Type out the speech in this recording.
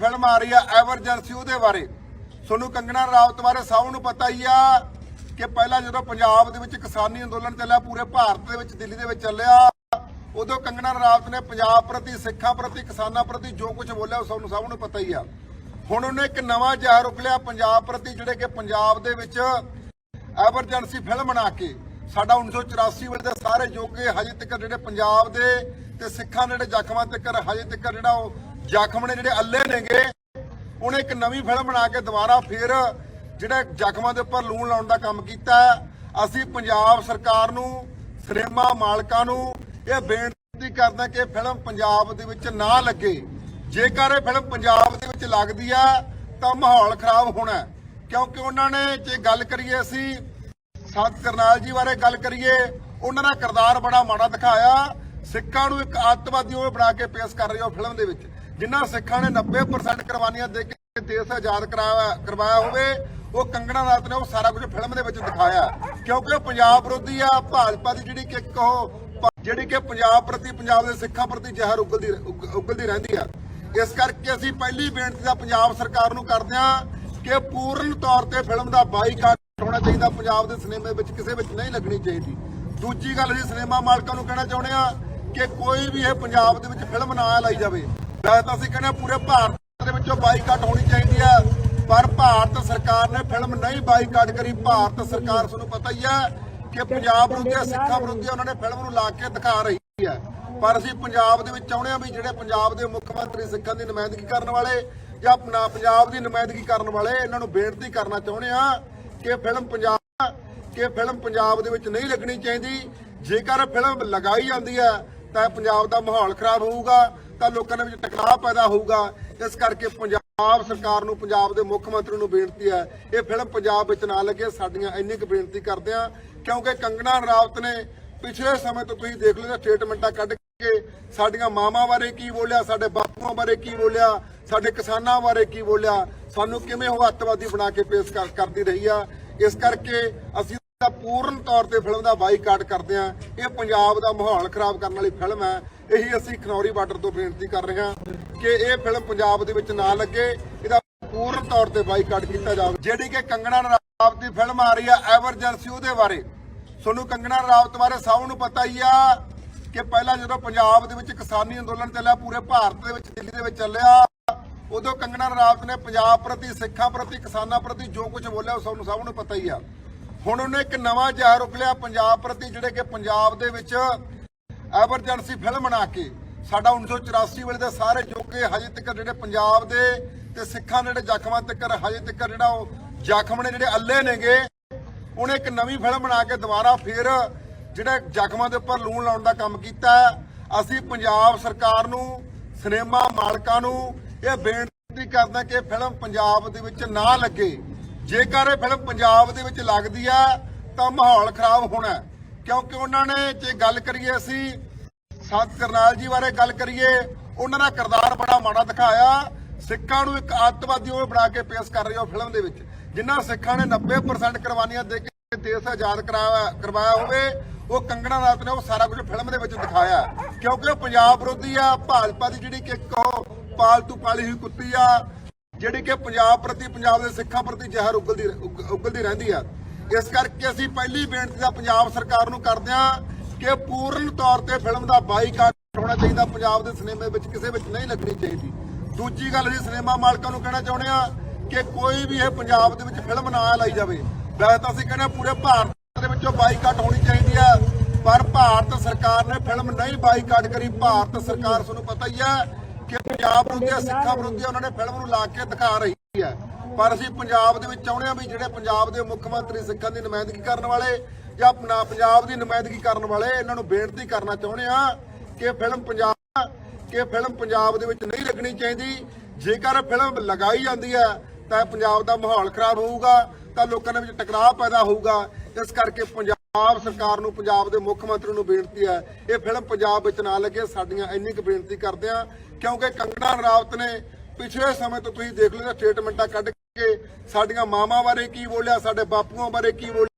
Film ਆ ਰਹੀ ਆ ਐਮਰਜੈਂਸੀ ਉਹਦੇ ਬਾਰੇ। ਤੁਹਾਨੂੰ ਕੰਗਣਾ ਰਾਵਤ ਬਾਰੇ ਸਭ ਨੂੰ ਪਤਾ ਹੀ ਆ ਕਿ ਪਹਿਲਾਂ ਜਦੋਂ ਪੰਜਾਬ ਦੇ ਵਿੱਚ ਕਿਸਾਨੀ ਅੰਦੋਲਨ ਚੱਲਿਆ, ਪੂਰੇ ਭਾਰਤ ਦੇ ਵਿੱਚ, ਦਿੱਲੀ ਦੇ ਵਿੱਚ ਚੱਲਿਆ, ਉਦੋਂ ਕੰਗਣਾ ਰਾਵਤ ਨੇ ਪੰਜਾਬ ਪ੍ਰਤੀ, ਸਿੱਖਾਂ ਪ੍ਰਤੀ, ਕਿਸਾਨਾਂ ਪ੍ਰਤੀ ਜੋ ਕੁਝ ਬੋਲਿਆ, ਉਹ ਸਾਨੂੰ ਸਭ ਨੂੰ ਪਤਾ ਹੀ ਆ। ਹੁਣ ਉਹਨੇ ਇੱਕ ਨਵਾਂ ਜ਼ਹਿਰ ਉਗਲਿਆ ਪੰਜਾਬ ਪ੍ਰਤੀ, ਜਿਹੜੇ ਕਿ ਪੰਜਾਬ ਦੇ ਵਿੱਚ ਐਮਰਜੈਂਸੀ ਫਿਲਮ ਬਣਾ ਕੇ, ਸਾਡਾ 1984 ਵੇਲੇ ਦੇ ਸਾਰੇ ਜੋ ਹਜੇ ਤੱਕ ਜਿਹੜੇ ਪੰਜਾਬ ਦੇ ਤੇ ਸਿੱਖਾਂ ਦੇ ਜਿਹੜੇ ਜ਼ਖਮਾਂ ਤੱਕ, ਹਜੇ ਤੱਕ ਜਿਹੜਾ ਉਹ ਜ਼ਖਮ ਨੇ ਜਿਹੜੇ ਅੱਲੇ ਨੇਗੇ ਉਹਨੇ ਇੱਕ ਨਵੀਂ ਫਿਲਮ ਬਣਾ ਕੇ ਦੁਬਾਰਾ ਫਿਰ ਜਿਹੜੇ ਜ਼ਖਮਾਂ ਦੇ ਉੱਪਰ ਲੂਣ ਲਾਉਣ ਦਾ ਕੰਮ ਕੀਤਾ ਅਸੀਂ ਪੰਜਾਬ ਸਰਕਾਰ ਨੂੰ, ਸਿਨੇਮਾ ਮਾਲਕਾਂ ਨੂੰ ਇਹ ਬੇਨਤੀ ਕਰਦਾ ਕਿ ਫਿਲਮ ਪੰਜਾਬ ਦੇ ਵਿੱਚ ਨਾ ਲੱਗੇ। ਜੇਕਰ ਇਹ ਫਿਲਮ ਪੰਜਾਬ ਦੇ ਵਿੱਚ ਲੱਗਦੀ ਆ ਤਾਂ ਮਾਹੌਲ ਖਰਾਬ ਹੋਣਾ ਕਿਉਂਕਿ ਉਹਨਾਂ ਨੇ ਜੇ ਗੱਲ ਕਰੀਏ ਅਸੀਂ, ਸੰਤ ਕਰਨਾਲ ਜੀ ਬਾਰੇ ਗੱਲ ਕਰੀਏ, ਉਹਨਾਂ ਦਾ ਕਿਰਦਾਰ ਬੜਾ ਮਾੜਾ ਦਿਖਾਇਆ। ਸਿੱਖਾਂ ਨੂੰ ਇੱਕ ਅੱਤਵਾਦੀ ਉਹ ਬਣਾ ਕੇ ਪੇਸ਼ ਕਰ ਰਹੇ ਹੋ ਫਿਲਮ ਦੇ ਵਿੱਚ। ਜਿਨ੍ਹਾਂ ਸਿੱਖਾਂ ਨੇ 90% ਕੁਰਬਾਨੀਆਂ ਦੇ ਕੇ ਦੇਸ਼ ਆਜ਼ਾਦ ਕਰਾਇਆ, ਕਰਵਾਇਆ ਹੋਵੇ, ਉਹ ਕੰਗਣਾ ਰਾਤ ਨੇ ਉਹ ਸਾਰਾ ਕੁਝ ਫਿਲਮ ਦੇ ਵਿੱਚ ਦਿਖਾਇਆ। ਕਿਉਂਕਿ ਉਹ ਪੰਜਾਬ ਵਿਰੋਧੀ ਆ, ਭਾਜਪਾ ਦੀ ਜਿਹੜੀ ਕਿ ਇੱਕ ਜਿਹੜੀ ਕਿ ਪੰਜਾਬ ਪ੍ਰਤੀ, ਪੰਜਾਬ ਦੇ ਸਿੱਖਾਂ ਪ੍ਰਤੀ ਜ਼ਹਿਰ ਉਗਲਦੀ ਉਗਲਦੀ ਰਹਿੰਦੀ ਆ। ਇਸ ਕਰਕੇ ਅਸੀਂ ਪਹਿਲੀ ਬੇਨਤੀ ਦਾ ਪੰਜਾਬ ਸਰਕਾਰ ਨੂੰ ਕਰਦੇ ਹਾਂ ਕਿ ਪੂਰਨ ਤੌਰ ਤੇ ਫਿਲਮ ਦਾ ਬਾਈਕਾਟ ਹੋਣਾ ਚਾਹੀਦਾ। ਪੰਜਾਬ ਦੇ ਸਿਨੇਮੇ ਵਿੱਚ ਕਿਸੇ ਵਿੱਚ ਨਹੀਂ ਲੱਗਣੀ ਚਾਹੀਦੀ। ਦੂਜੀ ਗੱਲ, ਅਸੀਂ ਸਿਨੇਮਾ ਮਾਲਕਾਂ ਨੂੰ ਕਹਿਣਾ ਚਾਹੁੰਦੇ ਆ ਕਿ ਕੋਈ ਵੀ ਇਹ ਪੰਜਾਬ ਦੇ ਵਿੱਚ ਫਿਲਮ ਨਾ ਲਾਈ ਜਾਵੇ। ਵੈਸੇ ਤਾਂ ਅਸੀਂ ਕਹਿੰਦੇ ਪੂਰੇ ਭਾਰਤ ਦੇ ਵਿੱਚੋਂ ਬਾਈਕਾਟ ਹੋਣੀ ਚਾਹੀਦੀ ਆ ਪਰ ਭਾਰਤ ਸਰਕਾਰ ਨੇ ਫਿਲਮ ਨਹੀਂ ਬਾਈਕਾਟ ਕਰੀ। ਭਾਰਤ ਸਰਕਾਰ ਤੁਹਾਨੂੰ ਪਤਾ ਹੀ ਹੈ ਕਿ ਪੰਜਾਬ ਵਿਰੁੱਧ ਸਿੱਖਾਂ ਵਿਰੁੱਧ ਉਹਨਾਂ ਨੇ ਫਿਲਮ ਨੂੰ ਲਾ ਕੇ ਦਿਖਾ ਰਹੀ ਹੈ। ਪਰ ਅਸੀਂ ਪੰਜਾਬ ਦੇ ਵਿੱਚ ਚਾਹੁੰਦੇ ਹਾਂ ਵੀ ਜਿਹੜੇ ਪੰਜਾਬ ਦੇ ਮੁੱਖ ਮੰਤਰੀ ਸਿੱਖਾਂ ਦੀ ਨੁਮਾਇੰਦਗੀ ਕਰਨ ਵਾਲੇ ਜਾਂ ਪੰਜਾਬ ਦੀ ਨੁਮਾਇੰਦਗੀ ਕਰਨ ਵਾਲੇ, ਇਹਨਾਂ ਨੂੰ ਬੇਨਤੀ ਕਰਨਾ ਚਾਹੁੰਦੇ ਆ ਕਿ ਫਿਲਮ ਪੰਜਾਬ, ਕਿ ਫਿਲਮ ਪੰਜਾਬ ਦੇ ਵਿੱਚ ਨਹੀਂ ਲੱਗਣੀ ਚਾਹੀਦੀ। ਜੇਕਰ ਫਿਲਮ ਲਗਾਈ ਜਾਂਦੀ ਹੈ, ਤਾਂ ਪੰਜਾਬ ਦਾ ਮਾਹੌਲ ਖਰਾਬ ਹੋਊਗਾ। ਤਾਂ ਲੋਕਾਂ ਦੇ ਵਿੱਚ ਟਕਰਾਅ ਪੈਦਾ ਹੋਊਗਾ। ਇਸ ਕਰਕੇ ਪੰਜਾਬ ਸਰਕਾਰ ਨੂੰ, ਪੰਜਾਬ ਦੇ ਮੁੱਖ ਮੰਤਰੀ ਨੂੰ ਬੇਨਤੀ ਹੈ, ਇਹ ਫਿਲਮ ਪੰਜਾਬ ਵਿੱਚ ਨਾ ਲੱਗੇ। ਸਾਡੀਆਂ ਇੰਨੀ ਕੁ ਬੇਨਤੀ ਕਰਦੇ ਆ ਕਿਉਂਕਿ ਕੰਗਣਾ ਰਾਵਤ ਨੇ ਪਿਛਲੇ ਸਮੇਂ ਤੋਂ ਤੁਸੀਂ ਦੇਖ ਲਓ, ਸਟੇਟਮੈਂਟਾਂ ਕੱਢ ਕੇ ਸਾਡੀਆਂ ਮਾਵਾਂ ਬਾਰੇ ਕੀ ਬੋਲਿਆ, ਸਾਡੇ ਬਾਪੂਆਂ ਬਾਰੇ ਕੀ ਬੋਲਿਆ, ਸਾਡੇ ਕਿਸਾਨਾਂ ਬਾਰੇ ਕੀ ਬੋਲਿਆ, ਸਾਨੂੰ ਕਿਵੇਂ ਉਹ ਅੱਤਵਾਦੀ ਬਣਾ ਕੇ ਪੇਸ਼ ਕਰਦੀ ਰਹੀ ਆ। ਇਸ ਕਰਕੇ ਅਸੀਂ ਦਾ ਪੂਰਨ ਤੌਰ ਤੇ ਫਿਲਮ ਦਾ ਬਾਈਕਾਟ ਕਰਦੇ ਆ ਇਹ ਪੰਜਾਬ ਦਾ ਮਾਹੌਲ ਖਰਾਬ ਕਰਨ ਵਾਲੀ ਫਿਲਮ ਹੈ। ਇਹੀ ਅਸੀਂ ਖਨੌਰੀ ਬਾਰਡਰ ਤੋਂ ਬੇਨਤੀ ਕਰ ਰਹੇ ਹਾਂ ਕਿ ਇਹ ਫਿਲਮ ਪੰਜਾਬ ਦੇ ਵਿੱਚ ਨਾ ਲੱਗੇ। ਇਹਦਾ ਪੂਰਨ ਤੌਰ ਤੇ ਬਾਈਕਾਟ ਕੀਤਾ ਜਾਵੇ। ਜਿਹੜੀ ਕਿ ਕੰਗਣਾ ਰਣਾਵਤ ਦੀ ਫਿਲਮ ਆ ਰਹੀ ਆ ਐਮਰਜੈਂਸੀ ਉਹਦੇ ਬਾਰੇ। ਤੁਹਾਨੂੰ ਕੰਗਣਾ ਰਣਾਵਤ ਬਾਰੇ ਸਭ ਨੂੰ ਪਤਾ ਹੀ ਆ ਕਿ ਪਹਿਲਾਂ ਜਦੋਂ ਪੰਜਾਬ ਦੇ ਵਿੱਚ ਕਿਸਾਨੀ ਅੰਦੋਲਨ ਚੱਲਿਆ, ਪੂਰੇ ਭਾਰਤ ਦੇ ਵਿੱਚ, ਦਿੱਲੀ ਦੇ ਵਿੱਚ ਚੱਲਿਆ, ਉਦੋਂ ਕੰਗਣਾ ਰਣਾਵਤ ਨੇ ਪੰਜਾਬ ਪ੍ਰਤੀ, ਸਿੱਖਾਂ ਪ੍ਰਤੀ, ਕਿਸਾਨਾਂ ਪ੍ਰਤੀ ਜੋ ਕੁਝ ਬੋਲਿਆ, ਉਹ ਸਾਨੂੰ ਸਭ ਨੂੰ ਪਤਾ ਹੀ ਆ। ਹੁਣ ਉਹਨੇ ਇੱਕ ਨਵਾਂ ਜ਼ਹਿਰ ਉਗਲਿਆ ਪੰਜਾਬ ਪ੍ਰਤੀ, ਜਿਹੜੇ ਕਿ ਪੰਜਾਬ ਦੇ ਵਿੱਚ ਐਮਰਜੈਂਸੀ ਫਿਲਮ ਬਣਾ ਕੇ ਸਾਡਾ 1984 ਵੇਲੇ ਦੇ ਸਾਰੇ ਜੋ ਹਜੇ ਤੱਕ ਜਿਹੜੇ ਪੰਜਾਬ ਦੇ ਤੇ ਸਿੱਖਾਂ ਦੇ ਜਿਹੜੇ ਜ਼ਖਮਾਂ ਤੱਕ ਹਜੇ ਤੱਕ ਜਿਹੜਾ ਉਹ ਜ਼ਖਮ ਨੇ, ਜਿਹੜੇ ਅੱਲੇ ਨੇਗੇ, ਉਹਨੇ ਇੱਕ ਨਵੀਂ ਫਿਲਮ ਬਣਾ ਕੇ ਦੁਬਾਰਾ ਫਿਰ ਜਿਹੜੇ ਜ਼ਖਮਾਂ ਦੇ ਉੱਪਰ ਲੂਣ ਲਾਉਣ ਦਾ ਕੰਮ ਕੀਤਾ। ਅਸੀਂ ਪੰਜਾਬ ਸਰਕਾਰ ਨੂੰ, ਸਿਨੇਮਾ ਮਾਲਕਾਂ ਨੂੰ ਇਹ ਬੇਨਤੀ ਕਰਦਾ ਕਿ ਫਿਲਮ ਪੰਜਾਬ ਦੇ ਵਿੱਚ ਨਾ ਲੱਗੇ। ਜੇਕਰ ਇਹ ਫਿਲਮ ਪੰਜਾਬ ਦੇ ਵਿੱਚ ਲੱਗਦੀ ਆ, ਤਾਂ ਮਾਹੌਲ ਖਰਾਬ ਹੋਣਾ ਕਿਉਂਕਿ ਉਹਨਾਂ ਨੇ ਜੇ ਗੱਲ ਕਰੀਏ ਅਸੀਂ, ਸੰਤ ਕਰਨਾਲ ਜੀ ਬਾਰੇ ਗੱਲ ਕਰੀਏ, ਉਹਨਾਂ ਦਾ ਕਿਰਦਾਰ ਬੜਾ ਮਾੜਾ ਦਿਖਾਇਆ। ਸਿੱਖਾਂ ਨੂੰ ਇੱਕ ਅੱਤਵਾਦੀ ਉਹ ਬਣਾ ਕੇ ਪੇਸ਼ ਕਰ ਰਹੇ ਉਹ ਫਿਲਮ ਦੇ ਵਿੱਚ। ਜਿਨ੍ਹਾਂ ਸਿੱਖਾਂ ਨੇ 90% ਕੁਰਬਾਨੀਆਂ ਦੇ ਕੇ ਦੇਸ਼ ਆਜ਼ਾਦ ਕਰਾਇਆ, ਕਰਵਾਇਆ ਹੋਵੇ, ਉਹ ਕੰਗਣਾ ਰਾਤ ਨੇ ਉਹ ਸਾਰਾ ਕੁਝ ਫਿਲਮ ਦੇ ਵਿੱਚ ਦਿਖਾਇਆ। ਕਿਉਂਕਿ ਉਹ ਪੰਜਾਬ ਵਿਰੋਧੀ ਆ, ਭਾਜਪਾ ਦੀ ਜਿਹੜੀ ਕਿ ਇੱਕ ਉਹ ਪਾਲਤੂ ਪਾਲੀ ਹੋਈ ਕੁੱਤੀ ਆ ਜਿਹੜੀ ਕਿ ਪੰਜਾਬ ਪ੍ਰਤੀ, ਪੰਜਾਬ ਦੇ ਸਿੱਖਾਂ ਪ੍ਰਤੀ ਜ਼ਹਿਰ ਉਗਲਦੀ ਉਗਲਦੀ ਰਹਿੰਦੀ ਆ। ਇਸ ਕਰਕੇ ਅਸੀਂ ਪਹਿਲੀ ਬੇਨਤੀ ਦਾ ਪੰਜਾਬ ਸਰਕਾਰ ਨੂੰ ਕਰਦੇ ਹਾਂ ਕਿ ਪੂਰਨ ਤੌਰ ਤੇ ਫਿਲਮ ਦਾ ਬਾਈਕਾਟ ਹੋਣਾ ਚਾਹੀਦਾ। ਪੰਜਾਬ ਦੇ ਸਿਨੇਮੇ ਵਿੱਚ ਕਿਸੇ ਵਿੱਚ ਨਹੀਂ ਲੱਗਣੀ ਚਾਹੀਦੀ। ਦੂਜੀ ਗੱਲ ਅਸੀਂ ਸਿਨੇਮਾ ਮਾਲਕਾਂ ਨੂੰ ਕਹਿਣਾ ਚਾਹੁੰਦੇ ਆ ਕਿ ਕੋਈ ਵੀ ਇਹ ਪੰਜਾਬ ਦੇ ਵਿੱਚ ਫਿਲਮ ਨਾ ਲਾਈ ਜਾਵੇ। ਵੈਸੇ ਤਾਂ ਅਸੀਂ ਕਹਿੰਦੇ ਪੂਰੇ ਭਾਰਤ ਦੇ ਵਿੱਚੋਂ ਬਾਈਕਾਟ ਹੋਣੀ ਚਾਹੀਦੀ ਆ, ਪਰ ਭਾਰਤ ਸਰਕਾਰ ਨੇ ਫਿਲਮ ਨਹੀਂ ਬਾਈਕਾਟ ਕਰੀ। ਭਾਰਤ ਸਰਕਾਰ, ਤੁਹਾਨੂੰ ਪਤਾ ਹੀ ਹੈ ਕਿ ਪੰਜਾਬ ਵਿਰੁੱਧ ਜਾਂ ਸਿੱਖਾਂ ਵਿਰੁੱਧ ਉਹਨਾਂ ਨੇ ਫਿਲਮ ਨੂੰ ਲਾ ਕੇ ਦਿਖਾ ਰਹੀ ਹੈ। ਪਰ ਅਸੀਂ ਪੰਜਾਬ ਦੇ ਵਿੱਚ ਚਾਹੁੰਦੇ ਹਾਂ ਵੀ ਜਿਹੜੇ ਪੰਜਾਬ ਦੇ ਮੁੱਖ ਮੰਤਰੀ ਸਿੱਖਾਂ ਦੀ ਨੁਮਾਇੰਦਗੀ ਕਰਨ ਵਾਲੇ ਜਾਂ ਆਪਣਾ ਪੰਜਾਬ ਦੀ ਨੁਮਾਇੰਦਗੀ ਕਰਨ ਵਾਲੇ, ਇਹਨਾਂ ਨੂੰ ਬੇਨਤੀ ਕਰਨਾ ਚਾਹੁੰਦੇ ਆ ਕਿ ਫਿਲਮ ਪੰਜਾਬ ਕਿ ਫਿਲਮ ਪੰਜਾਬ ਦੇ ਵਿੱਚ ਨਹੀਂ ਲੱਗਣੀ ਚਾਹੀਦੀ। ਜੇਕਰ ਫਿਲਮ ਲਗਾਈ ਜਾਂਦੀ ਹੈ, ਤਾਂ ਪੰਜਾਬ ਦਾ ਮਾਹੌਲ ਖਰਾਬ ਹੋਊਗਾ, ਤਾਂ ਲੋਕਾਂ ਦੇ ਵਿੱਚ ਟਕਰਾਅ ਪੈਦਾ ਹੋਊਗਾ। ਇਸ ਕਰਕੇ ਪੰਜਾਬ ਸਰਕਾਰ ਨੂੰ, ਪੰਜਾਬ ਦੇ ਮੁੱਖ ਮੰਤਰੀ ਨੂੰ ਬੇਨਤੀ ਹੈ, ਇਹ ਫਿਲਮ ਪੰਜਾਬ ਵਿੱਚ ਨਾ ਲੱਗੇ, ਸਾਡੀਆਂ ਇੰਨੀ ਕੁ ਬੇਨਤੀ ਕਰਦੇ ਆ ਕਿਉਂਕਿ ਕੰਗਣਾ ਰਾਵਤ ਨੇ ਪਿਛਲੇ ਸਮੇਂ ਤੋਂ ਤੁਸੀਂ ਦੇਖ ਲਓ ਸਟੇਟਮੈਂਟਾਂ ਕੱਢ ਕੇ ਸਾਡੀਆਂ ਮਾਵਾਂ ਬਾਰੇ ਕੀ ਬੋਲਿਆ, ਸਾਡੇ ਬਾਪੂਆਂ ਬਾਰੇ ਕੀ ਬੋਲਿਆ।